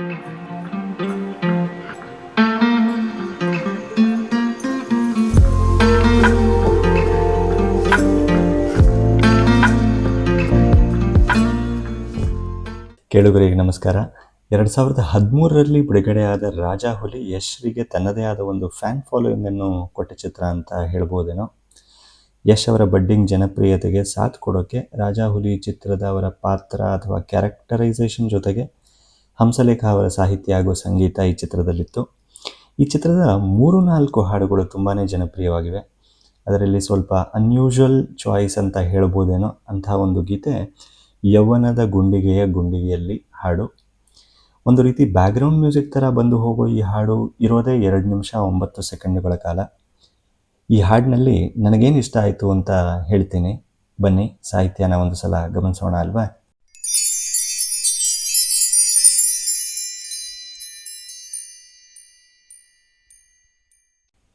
ಕೇಳುಗರಿಗೆ ನಮಸ್ಕಾರ. ಎರಡು ಸಾವಿರದ ಹದಿಮೂರರಲ್ಲಿ ಬಿಡುಗಡೆಯಾದ ರಾಜಾ ಹುಲಿ ಯಶ್ರಿಗೆ ತನ್ನದೇ ಆದ ಒಂದು ಫ್ಯಾನ್ ಫಾಲೋಯಿಂಗ್ ಅನ್ನು ಕೊಟ್ಟ ಚಿತ್ರ ಅಂತ ಹೇಳ್ಬೋದೇನೋ. ಯಶ್ ಅವರ ಬಡ್ಡಿಂಗ್ ಜನಪ್ರಿಯತೆಗೆ ಸಾಥ್ ಕೊಡೋಕೆ ರಾಜಾ ಹುಲಿ ಚಿತ್ರದ ಅವರ ಪಾತ್ರ ಅಥವಾ ಕ್ಯಾರೆಕ್ಟರೈಸೇಷನ್ ಜೊತೆಗೆ ಹಂಸಲೇಖ ಅವರ ಸಾಹಿತ್ಯ ಹಾಗೂ ಸಂಗೀತ ಈ ಚಿತ್ರದಲ್ಲಿತ್ತು. ಈ ಚಿತ್ರದ ಮೂರು ನಾಲ್ಕು ಹಾಡುಗಳು ತುಂಬಾ ಜನಪ್ರಿಯವಾಗಿವೆ. ಅದರಲ್ಲಿ ಸ್ವಲ್ಪ ಅನ್ಯೂಶುವಲ್ ಚಾಯ್ಸ್ ಅಂತ ಹೇಳ್ಬೋದೇನೋ ಅಂತಹ ಒಂದು ಗೀತೆ, ಯೌವನದ ಗುಂಡಿಗೆಯ ಗುಂಡಿಗೆಯಲ್ಲಿ ಹಾಡು. ಒಂದು ರೀತಿ ಬ್ಯಾಕ್ಗ್ರೌಂಡ್ ಮ್ಯೂಸಿಕ್ ಥರ ಬಂದು ಹೋಗೋ ಈ ಹಾಡು ಇರೋದೇ ಎರಡು ನಿಮಿಷ ಒಂಬತ್ತು ಸೆಕೆಂಡುಗಳ ಕಾಲ. ಈ ಹಾಡಿನಲ್ಲಿ ನನಗೇನು ಇಷ್ಟ ಆಯಿತು ಅಂತ ಹೇಳ್ತೀನಿ. ಬನ್ನಿ, ಸಾಹಿತ್ಯನ ಒಂದು ಸಲ ಗಮನಿಸೋಣ ಅಲ್ವಾ?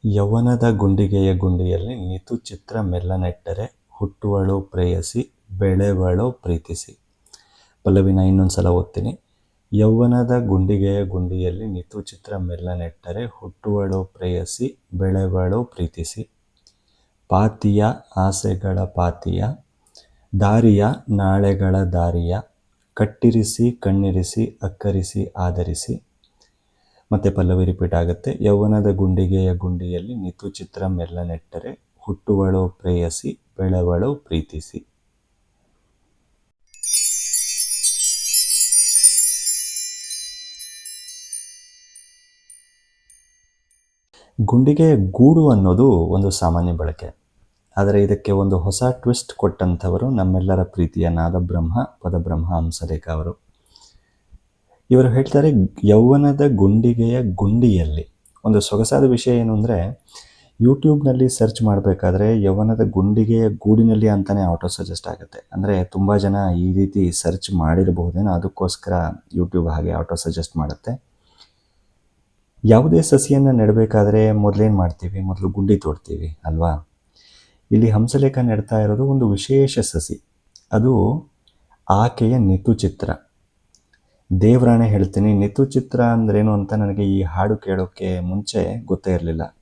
ಯೌವನದ ಗುಂಡಿಗೆಯ ಗುಂಡಿಯಲ್ಲಿ ನಿತು ಚಿತ್ರ ಮೆಲ್ಲನೆಟ್ಟರೆ, ಹುಟ್ಟುವಳು ಪ್ರೇಯಸಿ, ಬೆಳೆವಳು ಪ್ರೀತಿಸಿ. ಪಲ್ಲವಿನ ಇನ್ನೊಂದು ಸಲ ಓದ್ತೀನಿ. ಯೌವನದ ಗುಂಡಿಗೆಯ ಗುಂಡಿಯಲ್ಲಿ ನಿತು ಚಿತ್ರ ಮೆಲ್ಲನೆಟ್ಟರೆ, ಹುಟ್ಟುವಳು ಪ್ರೇಯಸಿ, ಬೆಳೆವಳು ಪ್ರೀತಿಸಿ. ಪಾತಿಯ ಆಸೆಗಳ ಪಾತಿಯ, ದಾರಿಯ ನಾಳೆಗಳ ದಾರಿಯ, ಕಟ್ಟಿರಿಸಿ, ಕಣ್ಣಿರಿಸಿ, ಅಕ್ಕರಿಸಿ, ಆಧರಿಸಿ. ಮತ್ತೆ ಪಲ್ಲವಿ ರಿಪೀಟ್ ಆಗುತ್ತೆ. ಯೌವನದ ಗುಂಡಿಗೆಯ ಗುಂಡಿಯಲ್ಲಿ ನಿತು ಚಿತ್ರ ಮೆಲ್ಲ ನೆಟ್ಟರೆ ಹುಟ್ಟುವಳು ಪ್ರೇಯಸಿ, ಬೆಳವಳು ಪ್ರೀತಿಸಿ. ಗುಂಡಿಗೆಯ ಗೂಡು ಅನ್ನೋದು ಒಂದು ಸಾಮಾನ್ಯ ಬಳಕೆ. ಆದರೆ ಇದಕ್ಕೆ ಒಂದು ಹೊಸ ಟ್ವಿಸ್ಟ್ ಕೊಟ್ಟಂಥವರು ನಮ್ಮೆಲ್ಲರ ಪ್ರೀತಿಯ ನಾದಬ್ರಹ್ಮ, ಪದಬ್ರಹ್ಮ ಹಂಸಲೇಖ ಅವರು. ಇವರು ಹೇಳ್ತಾರೆ ಯೌವನದ ಗುಂಡಿಗೆಯ ಗುಂಡಿಯಲ್ಲಿ. ಒಂದು ಸೊಗಸಾದ ವಿಷಯ ಏನು ಅಂದರೆ ಯೂಟ್ಯೂಬ್ನಲ್ಲಿ ಸರ್ಚ್ ಮಾಡಬೇಕಾದ್ರೆ ಯೌವನದ ಗುಂಡಿಗೆಯ ಗೂಡಿನಲ್ಲಿ ಅಂತಲೇ ಆಟೋ ಸಜೆಸ್ಟ್ ಆಗುತ್ತೆ. ಅಂದರೆ ತುಂಬ ಜನ ಈ ರೀತಿ ಸರ್ಚ್ ಮಾಡಿರಬಹುದೇನೋ ಅದಕ್ಕೋಸ್ಕರ ಯೂಟ್ಯೂಬ್ ಹಾಗೆ ಆಟೋ ಸಜೆಸ್ಟ್ ಮಾಡುತ್ತೆ. ಯಾವುದೇ ಸಸಿಯನ್ನು ನೆಡಬೇಕಾದ್ರೆ ಮೊದಲೇನು ಮಾಡ್ತೀವಿ? ಮೊದಲು ಗುಂಡಿ ತೋಡ್ತೀವಿ, ಅಲ್ವಾ? ಇಲ್ಲಿ ಹಂಸಲೇಖ ನೆಡ್ತಾ ಇರೋದು ಒಂದು ವಿಶೇಷ ಸಸಿ. ಅದು ಆಕೆಯ ನಿತು ಚಿತ್ರ ದೇವರಾಣೆ ಹೇಳ್ತೀನಿ. ನಿತು ಚಿತ್ರ ಅಂದ್ರೇನು ಅಂತ ನನಗೆ ಈ ಹಾಡು ಕೇಳೋಕ್ಕೆ ಮುಂಚೆ ಗೊತ್ತೇ ಇರಲಿಲ್ಲ.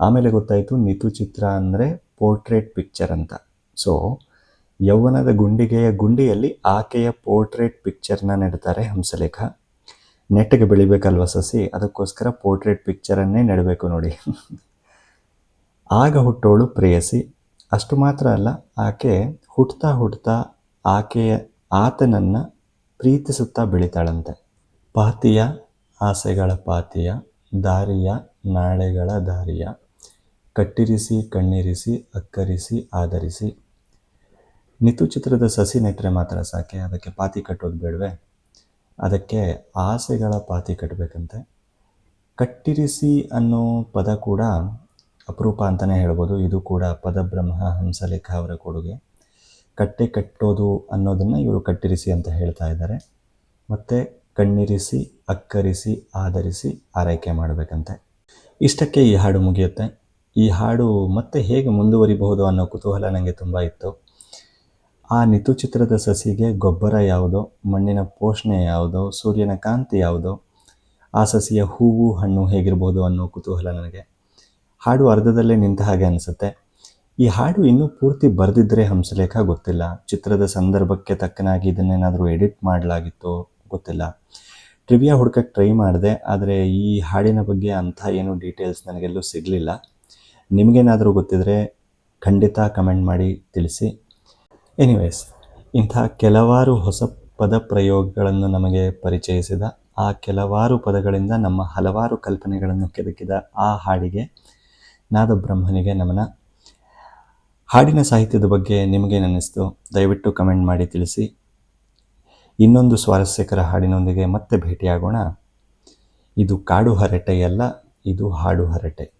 ಆಮೇಲೆ ಗೊತ್ತಾಯಿತು ನಿತು ಚಿತ್ರ ಅಂದರೆ ಪೋರ್ಟ್ರೇಟ್ ಪಿಕ್ಚರ್ ಅಂತ. ಸೊ, ಯೌವನದ ಗುಂಡಿಗೆಯ ಗುಂಡಿಯಲ್ಲಿ ಆಕೆಯ ಪೋರ್ಟ್ರೇಟ್ ಪಿಕ್ಚರ್ನ ನೆಡ್ತಾರೆ ಹಂಸಲೇಖ. ನೆಟ್ಟಿಗೆ ಬೆಳಿಬೇಕಲ್ವ ಸಸಿ? ಅದಕ್ಕೋಸ್ಕರ ಪೋರ್ಟ್ರೇಟ್ ಪಿಕ್ಚರನ್ನೇ ನೆಡಬೇಕು ನೋಡಿ. ಆಗ ಹುಟ್ಟೋಳು ಪ್ರೇಯಸಿ. ಅಷ್ಟು ಮಾತ್ರ ಅಲ್ಲ, ಆಕೆ ಹುಟ್ತಾ ಹುಟ್ತಾ ಆಕೆಯ ಆತನನ್ನು ಪ್ರೀತಿಸುತ್ತಾ ಬೆಳಿತಾಳಂತೆ. ಪಾತಿಯ ಆಸೆಗಳ ಪಾತಿಯ, ದಾರಿಯ ನಾಳೆಗಳ ದಾರಿಯ. ಕಟ್ಟಿರಿಸಿ, ಕಣ್ಣಿರಿಸಿ, ಅಕ್ಕರಿಸಿ, ಆಧರಿಸಿ. ನಿತು ಚಿತ್ರದ ಸಸಿ ನೆಟ್ಟರೆ ಮಾತ್ರ ಸಾಕೆ, ಅದಕ್ಕೆ ಪಾತಿ ಕಟ್ಟೋದು ಬೇಡವೆ. ಅದಕ್ಕೆ ಆಸೆಗಳ ಪಾತಿ ಕಟ್ಟಬೇಕಂತೆ ಕಟ್ಟಿರಿಸಿ ಅನ್ನೋ ಪದ ಕೂಡ ಅಪರೂಪ ಅಂತಲೇ ಹೇಳ್ಬೋದು. ಇದು ಕೂಡ ಪದಬ್ರಹ್ಮ ಹಂಸಲೇಖ ಅವರ ಕೊಡುಗೆ. ಕಟ್ಟೆ ಕಟ್ಟೋದು ಅನ್ನೋದನ್ನು ಇವರು ಕಟ್ಟಿರಿಸಿ ಅಂತ ಹೇಳ್ತಾ ಇದ್ದಾರೆ. ಮತ್ತು ಕಣ್ಣಿರಿಸಿ, ಅಕ್ಕರಿಸಿ, ಆಧರಿಸಿ ಆರೈಕೆ ಮಾಡಬೇಕಂತೆ. ಇಷ್ಟಕ್ಕೆ ಈ ಹಾಡು ಮುಗಿಯುತ್ತೆ. ಈ ಹಾಡು ಮತ್ತೆ ಹೇಗೆ ಮುಂದುವರಿಬಹುದು ಅನ್ನೋ ಕುತೂಹಲ ನನಗೆ ತುಂಬ ಇತ್ತು. ಆ ನಿತು ಚಿತ್ರದ ಸಸಿಗೆ ಗೊಬ್ಬರ ಯಾವುದೋ, ಮಣ್ಣಿನ ಪೋಷಣೆ ಯಾವುದೋ, ಸೂರ್ಯನ ಕಾಂತಿ ಯಾವುದೋ, ಆ ಸಸಿಯ ಹೂವು, ಹಣ್ಣು ಹೇಗಿರ್ಬೋದು ಅನ್ನೋ ಕುತೂಹಲ ನನಗೆ. ಹಾಡು ಅರ್ಧದಲ್ಲೇ ನಿಂತ ಹಾಗೆ ಅನಿಸುತ್ತೆ. ಈ ಹಾಡು ಇನ್ನೂ ಪೂರ್ತಿ ಬರೆದಿದ್ದರೆ ಹಂಸಲೇಖ ಗೊತ್ತಿಲ್ಲ. ಚಿತ್ರದ ಸಂದರ್ಭಕ್ಕೆ ತಕ್ಕನಾಗಿ ಇದನ್ನೇನಾದರೂ ಎಡಿಟ್ ಮಾಡಲಾಗಿತ್ತೋ ಗೊತ್ತಿಲ್ಲ. ಟ್ರಿವಿಯಾ ಹುಡ್ಕಕ್ಕೆ ಟ್ರೈ ಮಾಡಿದೆ, ಆದರೆ ಈ ಹಾಡಿನ ಬಗ್ಗೆ ಅಂಥ ಏನು ಡೀಟೇಲ್ಸ್ ನನಗೆಲ್ಲೂ ಸಿಗಲಿಲ್ಲ. ನಿಮಗೇನಾದರೂ ಗೊತ್ತಿದ್ರೆ ಖಂಡಿತ ಕಮೆಂಟ್ ಮಾಡಿ ತಿಳಿಸಿ. ಎನಿವೇಸ್, ಇಂಥ ಕೆಲವಾರು ಹೊಸ ಪದ ಪ್ರಯೋಗಗಳನ್ನು ನಮಗೆ ಪರಿಚಯಿಸಿದ, ಆ ಕೆಲವಾರು ಪದಗಳಿಂದ ನಮ್ಮ ಹಲವಾರು ಕಲ್ಪನೆಗಳನ್ನು ಕೆದಕಿದ ಆ ಹಾಡಿಗೆ ನಾದಬ್ರಹ್ಮನಿಗೆ ನಮನ. ಹಾಡಿನ ಸಾಹಿತ್ಯದ ಬಗ್ಗೆ ನಿಮಗೇನಿಸ್ತು ದಯವಿಟ್ಟು ಕಮೆಂಟ್ ಮಾಡಿ ತಿಳಿಸಿ. ಇನ್ನೊಂದು ಸ್ವಾರಸ್ಯಕರ ಹಾಡಿನೊಂದಿಗೆ ಮತ್ತೆ ಭೇಟಿಯಾಗೋಣ. ಇದು ಕಾಡು ಹರಟೆಯಲ್ಲ, ಇದು ಹಾಡು ಹರಟೆ.